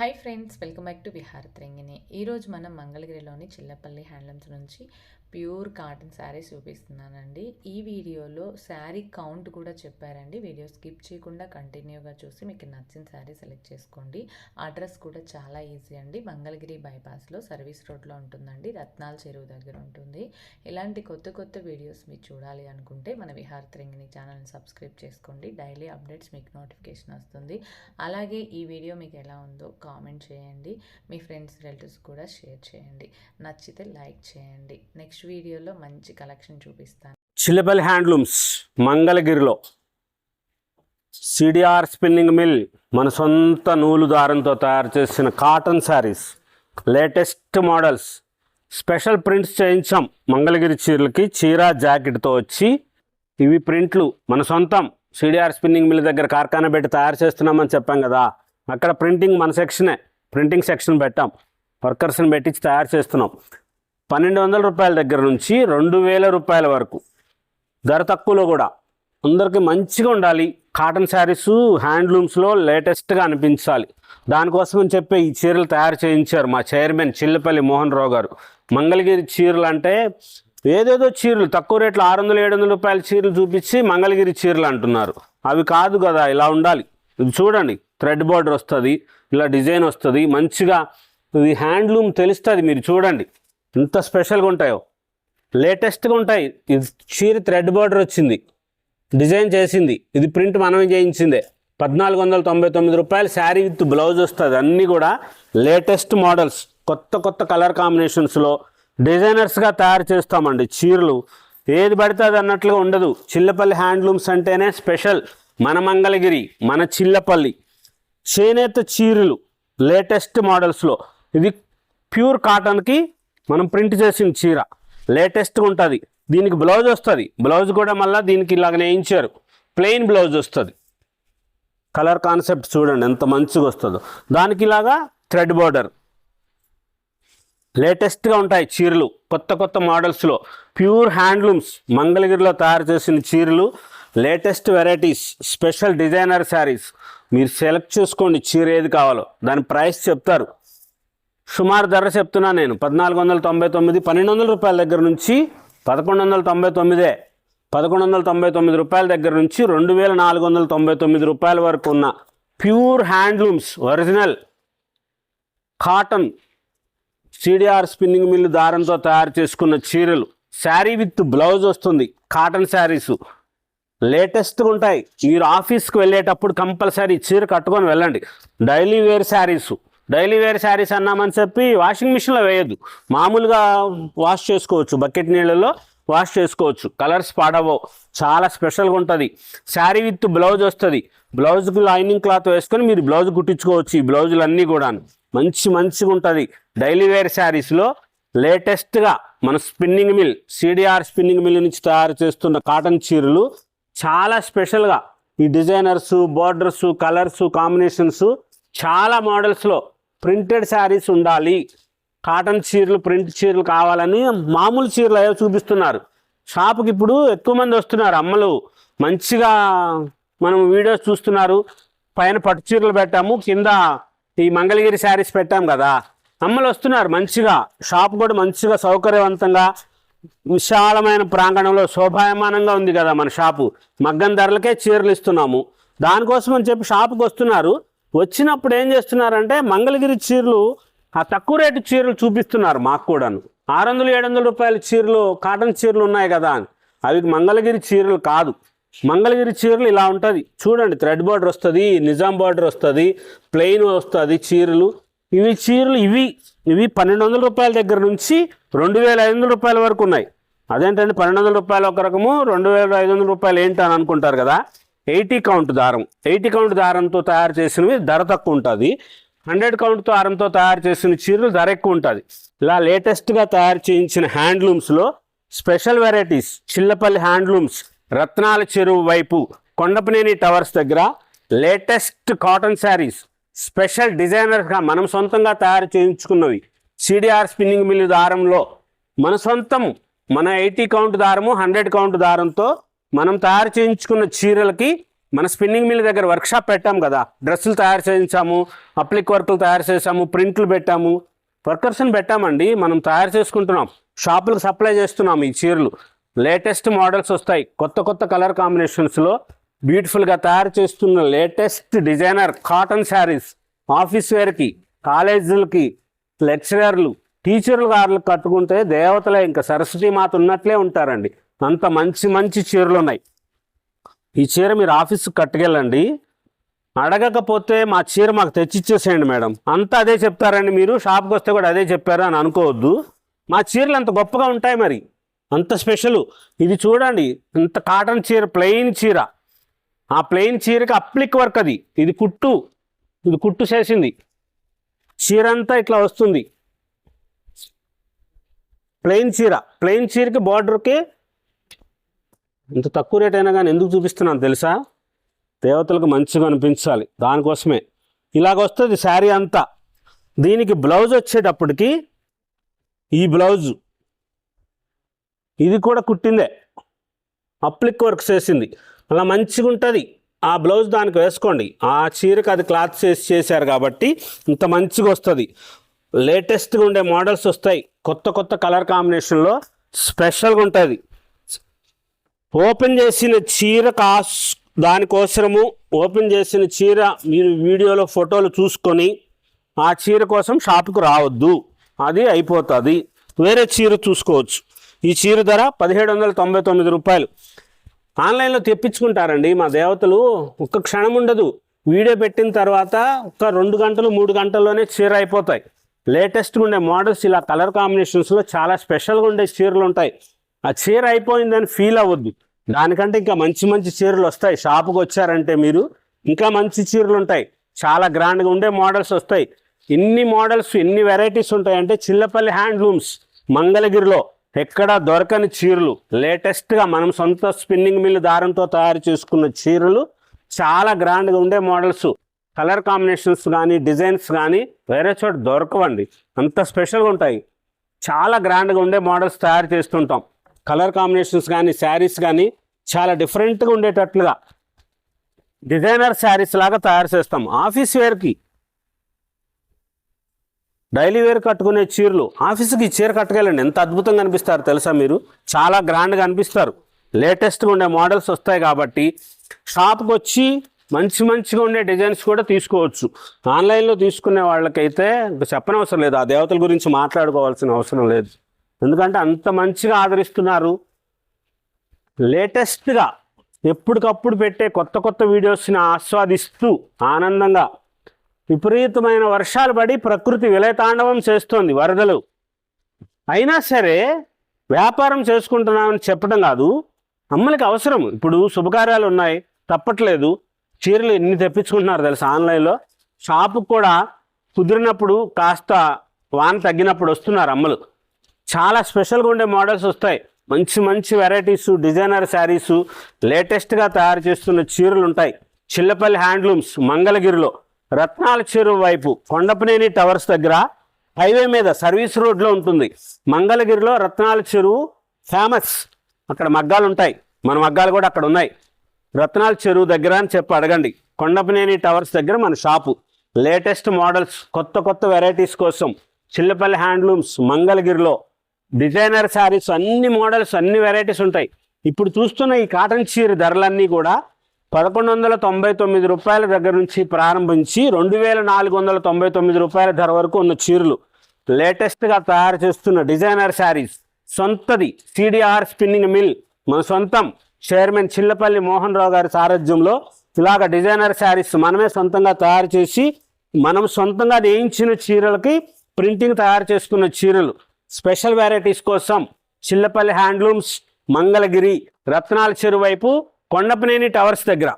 Hi friends welcome back to Vihar త్రింగిని ఈరోజు మనం మంగళగిరిలోని చిల్లపల్లి హ్యాండ్లూమ్స్ నుంచి ప్యూర్ కాటన్ శారీస్ చూపిస్తున్నానండి. ఈ వీడియోలో శారీ కౌంట్ కూడా చెప్పారండి. వీడియో స్కిప్ చేయకుండా కంటిన్యూగా చూసి మీకు నచ్చిన శారీ సెలెక్ట్ చేసుకోండి. అడ్రస్ కూడా చాలా ఈజీ అండి. మంగళగిరి బైపాస్లో సర్వీస్ రోడ్లో ఉంటుందండి. రత్నాల చెరువు దగ్గర ఉంటుంది. ఇలాంటి కొత్త కొత్త వీడియోస్ మీరు చూడాలి అనుకుంటే మన విహార్ త్రింగిని ఛానల్ని సబ్స్క్రైబ్ చేసుకోండి. డైలీ అప్డేట్స్ మీకు నోటిఫికేషన్ వస్తుంది. అలాగే ఈ వీడియో మీకు ఎలా ఉందో కామెంట్ చేయండి. మీ ఫ్రెండ్స్ రిలేటివ్స్ కూడా షేర్ చేయండి. నచ్చితే లైక్ చేయండి. నెక్స్ట్ వీడియోలో మంచి కలెక్షన్ చూపిస్తాను. చిల్లపల్లి హ్యాండ్లూమ్స్ మంగళగిరిలో. సిడిఆర్ స్పిన్నింగ్ మిల్ మన సొంత నూలు దారంతో తయారు చేసిన cotton saris latest models special prints చేయించాం. మంగళగిరి చీరలకి చీర జాకెట్తో వచ్చి ఇవి ప్రింట్లు. మన సొంతం సిడిఆర్ స్పిన్నింగ్ మిల్ దగ్గర కార్ఖానా పెట్టి తయారు చేస్తున్నామని చెప్పాం కదా. అక్కడ ప్రింటింగ్ మన సెక్షనే ప్రింటింగ్ సెక్షన్ పెట్టాం. వర్కర్స్ని పెట్టించి తయారు చేస్తున్నాం. పన్నెండు వందల రూపాయల దగ్గర నుంచి రెండు వేల రూపాయల వరకు. ధర తక్కువలో కూడా. అందరికీ మంచిగా ఉండాలి. కాటన్ శారీస్ హ్యాండ్లూమ్స్లో లేటెస్ట్గా అనిపించాలి. దానికోసం అని చెప్పి ఈ చీరలు తయారు చేయించారు మా చైర్మన్ చిల్లపల్లి మోహన్ రావు గారు. మంగళగిరి చీరలు అంటే ఏదేదో చీరలు. తక్కువ రేట్లో ఆరు వందల ఏడు వందల రూపాయల చీరలు చూపించి మంగళగిరి చీరలు అంటున్నారు. అవి కాదు కదా ఇలా ఉండాలి. ఇది చూడండి థ్రెడ్ బార్డర్ వస్తుంది ఇలా డిజైన్ వస్తుంది మంచిగా ఇది హ్యాండ్లూమ్ తెలుస్తుంది మీరు చూడండి. ఎంత స్పెషల్గా ఉంటాయో. లేటెస్ట్గా ఉంటాయి. ఇది చీర థ్రెడ్ బార్డర్ వచ్చింది. డిజైన్ చేసింది. ఇది ప్రింట్ మనమే చేయించిందే. పద్నాలుగు వందల తొంభై తొమ్మిది రూపాయలు శారీ విత్ బ్లౌజ్ వస్తుంది. అన్నీ కూడా లేటెస్ట్ మోడల్స్. కొత్త కొత్త కలర్ కాంబినేషన్స్లో డిజైనర్స్గా తయారు చేస్తామండి చీరలు. ఏది పడితే అది అన్నట్లుగా ఉండదు. చిల్లపల్లి హ్యాండ్లూమ్స్ అంటేనే స్పెషల్. మన మంగళగిరి మన చిల్లపల్లి. చేనేత చీరలు లేటెస్ట్ మోడల్స్లో. ఇది ప్యూర్ కాటన్కి మనం ప్రింట్ చేసిన చీర లేటెస్ట్గా ఉంటుంది. దీనికి బ్లౌజ్ వస్తుంది. బ్లౌజ్ కూడా మళ్ళీ దీనికి ఇలాగ నేయించారు ప్లెయిన్ బ్లౌజ్ వస్తుంది. కలర్ కాన్సెప్ట్ చూడండి ఎంత మంచిగా వస్తుందో. దానికి ఇలాగా థ్రెడ్ బార్డర్ లేటెస్ట్గా ఉంటాయి చీరలు కొత్త కొత్త మోడల్స్లో ప్యూర్ హ్యాండ్లూమ్స్ మంగళగిరిలో తయారు చేసిన చీరలు latest varieties special designer saris మీరు సెలెక్ట్ చేసుకోండి చీర ఏది కావాలో. దాని ప్రైస్ చెప్తారు. సుమారు ధర చెప్తున్నా నేను. పద్నాలుగు వందల తొంభై తొమ్మిది పన్నెండు వందల రూపాయల దగ్గర నుంచి పదకొండు వందల తొంభై తొమ్మిదే పదకొండు వందల తొంభై తొమ్మిది రూపాయల దగ్గర నుంచి రెండు వేల నాలుగు వందల తొంభై తొమ్మిది రూపాయల వరకు ఉన్న pure handlooms original cotton CDR spinning mill దారంతో తయారు చేసుకున్న చీరలు. శారీ విత్ బ్లౌజ్ వస్తుంది కాటన్ శారీస్. లేటెస్ట్గా ఉంటాయి. మీరు ఆఫీస్కి వెళ్ళేటప్పుడు కంపల్సరీ చీర కట్టుకొని వెళ్ళండి. Daily wear saris. Daily wear saris అన్నామని చెప్పి వాషింగ్ మిషన్లో వేయద్దు. మామూలుగా వాష్ చేసుకోవచ్చు. బకెట్ నీళ్ళలో వాష్ చేసుకోవచ్చు. కలర్స్ పాడవో చాలా స్పెషల్గా ఉంటుంది. శారీ విత్ బ్లౌజ్ వస్తుంది. బ్లౌజ్కి లైనింగ్ క్లాత్ వేసుకొని మీరు బ్లౌజ్ కుట్టించుకోవచ్చు. ఈ బ్లౌజులు అన్నీ కూడా మంచి మంచిగా ఉంటుంది. డైలీ వేర్ శారీస్లో లేటెస్ట్గా మన spinning mill CDR spinning mill నుంచి తయారు చేస్తున్న కాటన్ చీరలు చాలా స్పెషల్గా ఈ డిజైనర్స్ బార్డర్స్ కలర్స్ కాంబినేషన్స్ చాలా మోడల్స్లో ప్రింటెడ్ శారీస్ ఉండాలి. కాటన్ చీరలు ప్రింట్ చీరలు కావాలని మామూలు చీరలు అయ్యో చూపిస్తున్నారు. షాప్కి ఇప్పుడు ఎక్కువ మంది వస్తున్నారు అమ్మలు. మంచిగా మనం వీడియోస్ చూస్తున్నారు. పైన పట్టు చీరలు పెట్టాము కింద ఈ మంగళగిరి శారీస్ పెట్టాం కదా. అమ్మలు వస్తున్నారు మంచిగా. షాప్ కూడా మంచిగా సౌకర్యవంతంగా విశాలమైన ప్రాంగణంలో శోభాయమానంగా ఉంది కదా మన షాపు. మగ్గం ధరలకే చీరలు ఇస్తున్నాము. దానికోసం అని చెప్పి షాపుకి వస్తున్నారు. వచ్చినప్పుడు ఏం చేస్తున్నారంటే మంగళగిరి చీరలు ఆ తక్కువ రేటు చీరలు చూపిస్తున్నారు మాకు కూడాను. ఆరు వందలు ఏడు వందల రూపాయల చీరలు కాటన్ చీరలు ఉన్నాయి కదా అని. అవి మంగళగిరి చీరలు కాదు. మంగళగిరి చీరలు ఇలా ఉంటుంది. చూడండి థ్రెడ్ బార్డర్ వస్తుంది నిజాం బార్డర్ వస్తుంది ప్లెయిన్ వస్తుంది చీరలు. ఇవి చీరలు ఇవి ఇవి పన్నెండు వందల రూపాయల దగ్గర నుంచి రెండు వేల ఐదు వందల రూపాయల వరకు ఉన్నాయి. అదేంటంటే పన్నెండు వందల రూపాయలు ఒక రకము రెండు వేల ఐదు వందల రూపాయలు ఏంటి అని అనుకుంటారు కదా? ఎయిటీ కౌంట్ దారం. ఎయిటీ కౌంట్ దారంతో తయారు చేసినవి ధర తక్కువ ఉంటుంది. హండ్రెడ్ కౌంట్ దారంతో తయారు చేసిన చీరలు ధర ఎక్కువ ఉంటుంది. ఇలా లేటెస్ట్గా తయారు చేయించిన హ్యాండ్లూమ్స్లో special varieties Chillapalli handlooms Ratnala Cheruvu వైపు కొండపనేని టవర్స్ దగ్గర లేటెస్ట్ కాటన్ శారీస్ స్పెషల్ డిజైనర్గా మనం సొంతంగా తయారు చేయించుకున్నవి. సిడిఆర్ స్పిన్నింగ్ మిల్లు దారంలో మన సొంతం మన ఎయిటీ కౌంట్ దారము హండ్రెడ్ కౌంట్ దారంతో మనం తయారు చేయించుకున్న చీరలకి మన స్పిన్నింగ్ మిల్ దగ్గర వర్క్షాప్ పెట్టాం కదా. డ్రెస్సులు తయారు చేయించాము అప్లిక్ వర్క్లు తయారు చేసాము ప్రింట్లు పెట్టాము. వర్కర్స్ని పెట్టామండి. మనం తయారు చేసుకుంటున్నాం. షాపులకు సప్లై చేస్తున్నాం ఈ చీరలు. లేటెస్ట్ మోడల్స్ వస్తాయి. కొత్త కొత్త కలర్ కాంబినేషన్స్లో బ్యూటిఫుల్గా తయారు చేస్తున్న latest designer cotton saris office వేర్కి కాలేజీలకి లెక్చరర్లు టీచర్లు గారులు కట్టుకుంటే దేవతలే. ఇంకా సరస్వతి మాత ఉన్నట్లే ఉంటారండి. అంత మంచి మంచి చీరలు ఉన్నాయి ఈ చీర మీరు ఆఫీస్కి కట్టుకెళ్ళండి. అడగకపోతే మా చీర మాకు తెచ్చిచ్చేసేయండి మేడం. అంతా అదే చెప్తారండి మీరు. షాప్కి వస్తే కూడా అదే చెప్పారు అని అనుకోవద్దు. మా చీరలు అంత గొప్పగా ఉంటాయి మరి. అంత స్పెషల్. ఇది చూడండి. ఇంత కాటన్ చీర ప్లెయిన్ చీర. ఆ ప్లెయిన్ చీరకి అప్లిక్ వర్క్ అది. ఇది కుట్టు. ఇది కుట్టు చేసింది. చీర అంతా ఇట్లా వస్తుంది. ప్లెయిన్ చీర. ప్లెయిన్ చీరకి బార్డర్కి ఇంత తక్కువ రేట్ అయినా కానీ ఎందుకు చూపిస్తున్నాను తెలుసా? దేవతలకు మంచిగా అనిపించాలి. దానికోసమే. ఇలాగ వస్తుంది శారీ అంతా. దీనికి బ్లౌజ్ వచ్చేటప్పటికి ఈ బ్లౌజు. ఇది కూడా కుట్టిందే. అప్లిక్ వర్క్ చేసింది. అలా మంచిగా ఉంటుంది ఆ బ్లౌజ్ దానికి వేసుకోండి. ఆ చీరకి అది క్లాత్ చేసి చేశారు కాబట్టి ఇంత మంచిగా వస్తుంది లేటెస్ట్గా ఉండే మోడల్స్ వస్తాయి. కొత్త కొత్త కలర్ కాంబినేషన్లో స్పెషల్గా ఉంటుంది ఓపెన్ చేసిన చీర కాస్ దానికోసము ఓపెన్ చేసిన చీర మీరు వీడియోలో ఫోటోలు చూసుకొని ఆ చీర కోసం షాప్కు రావద్దు. అది అయిపోతుంది. వేరే చీర చూసుకోవచ్చు. ఈ చీర ధర పదిహేడు వందల తొంభై తొమ్మిది రూపాయలు. ఆన్లైన్లో తెప్పించుకుంటారండి మా దేవతలు. ఒక్క క్షణం ఉండదు. వీడియో పెట్టిన తర్వాత ఒక రెండు గంటలు మూడు గంటల్లోనే చీర అయిపోతాయి. లేటెస్ట్గా ఉండే మోడల్స్ ఇలా కలర్ కాంబినేషన్స్లో చాలా స్పెషల్గా ఉండే చీరలు ఉంటాయి. ఆ చీర అయిపోయిందని ఫీల్ అవ్వద్దు. దానికంటే ఇంకా మంచి మంచి చీరలు వస్తాయి. షాపుకి వచ్చారంటే మీరు ఇంకా మంచి చీరలు ఉంటాయి. చాలా గ్రాండ్గా ఉండే మోడల్స్ వస్తాయి. ఎన్ని మోడల్స్ ఎన్ని వెరైటీస్ ఉంటాయంటే చిల్లపల్లి హ్యాండ్లూమ్స్ మంగళగిరిలో ఎక్కడా దొరకని చీరలు. లేటెస్ట్గా మనం సొంత స్పిన్నింగ్ మిల్ దారంతో తయారు చేసుకున్న చీరలు చాలా గ్రాండ్గా ఉండే మోడల్స్ కలర్ కాంబినేషన్స్ కానీ డిజైన్స్ కానీ వేరే చోట దొరకవండి. అంత స్పెషల్గా ఉంటాయి. చాలా గ్రాండ్గా ఉండే మోడల్స్ తయారు చేస్తుంటాం. కలర్ కాంబినేషన్స్ కానీ శారీస్ కానీ చాలా డిఫరెంట్గా ఉండేటట్లుగా డిజైనర్ శారీస్ లాగా తయారు చేస్తాం. ఆఫీస్ వేర్కి. డైలీ వేర్ కట్టుకునే చీరలు. ఆఫీస్కి చీర కట్టుకెళ్ళండి. ఎంత అద్భుతంగా అనిపిస్తారు తెలుసా మీరు? చాలా గ్రాండ్గా అనిపిస్తారు. లేటెస్ట్గా ఉండే మోడల్స్ వస్తాయి కాబట్టి షాప్కి వచ్చి మంచి మంచిగా ఉండే డిజైన్స్ కూడా తీసుకోవచ్చు. ఆన్లైన్లో తీసుకునే వాళ్ళకైతే చెప్పనవసరం లేదు. ఆ దేవతల గురించి మాట్లాడుకోవాల్సిన అవసరం లేదు. ఎందుకంటే అంత మంచిగా ఆదరిస్తున్నారు. లేటెస్ట్గా ఎప్పటికప్పుడు పెట్టే కొత్త కొత్త వీడియోస్ని ఆస్వాదిస్తూ ఆనందంగా విపరీతమైన వర్షాలు పడి ప్రకృతి విలయతాండవం చేస్తోంది వరదలు. అయినా సరే వ్యాపారం చేసుకుంటున్నామని చెప్పడం కాదు అమ్మలకి అవసరం. ఇప్పుడు శుభకార్యాలు ఉన్నాయి తప్పట్లేదు. చీరలు ఎన్ని తెప్పించుకుంటున్నారు తెలుసు ఆన్లైన్లో? షాపు కూడా కుదిరినప్పుడు కాస్త వాన తగ్గినప్పుడు వస్తున్నారు అమ్మలు. చాలా స్పెషల్గా ఉండే మోడల్స్ వస్తాయి. మంచి మంచి వెరైటీస్ డిజైనర్ శారీసు లేటెస్ట్గా తయారు చేస్తున్న చీరలు ఉంటాయి. చిల్లపల్లి హ్యాండ్లూమ్స్ మంగళగిరిలో. రత్నాల చెరువు వైపు కొండపనేని టవర్స్ దగ్గర హైవే మీద సర్వీస్ రోడ్లో ఉంటుంది. మంగళగిరిలో రత్నాల చెరువు ఫేమస్ అక్కడ మగ్గాలు ఉంటాయి. మన మగ్గాలు కూడా అక్కడ ఉన్నాయి. రత్నాల చెరువు దగ్గర అని చెప్పి అడగండి. కొండపనేని టవర్స్ దగ్గర మన షాపు లేటెస్ట్ మోడల్స్ కొత్త కొత్త వెరైటీస్ కోసం చిల్లపల్లి హ్యాండ్లూమ్స్ మంగళగిరిలో. డిజైనర్ శారీస్ అన్ని మోడల్స్ అన్ని వెరైటీస్ ఉంటాయి. ఇప్పుడు చూస్తున్న ఈ కాటన్ చీర ధరలన్నీ కూడా పదకొండు వందల తొంభై తొమ్మిది రూపాయల దగ్గర నుంచి ప్రారంభించి రెండు వేల నాలుగు వందల తొంభై తొమ్మిది రూపాయల ధర వరకు ఉన్న చీరలు. లేటెస్ట్గా తయారు చేస్తున్న డిజైనర్ శారీస్ సొంతది సిడిఆర్ స్పిన్నింగ్ మిల్. మన సొంతం చైర్మన్ చిల్లపల్లి మోహన్ రావు గారి సారథ్యంలో ఇలాగ డిజైనర్ శారీస్ మనమే సొంతంగా తయారు చేసి మనం సొంతంగా నేయించిన చీరలకి ప్రింటింగ్ తయారు చేసుకున్న చీరలు. స్పెషల్ వెరైటీస్ కోసం చిల్లపల్లి హ్యాండ్లూమ్స్ మంగళగిరి రత్నాల చెరువు వైపు కొండపనేని టవర్స్ దగ్గర.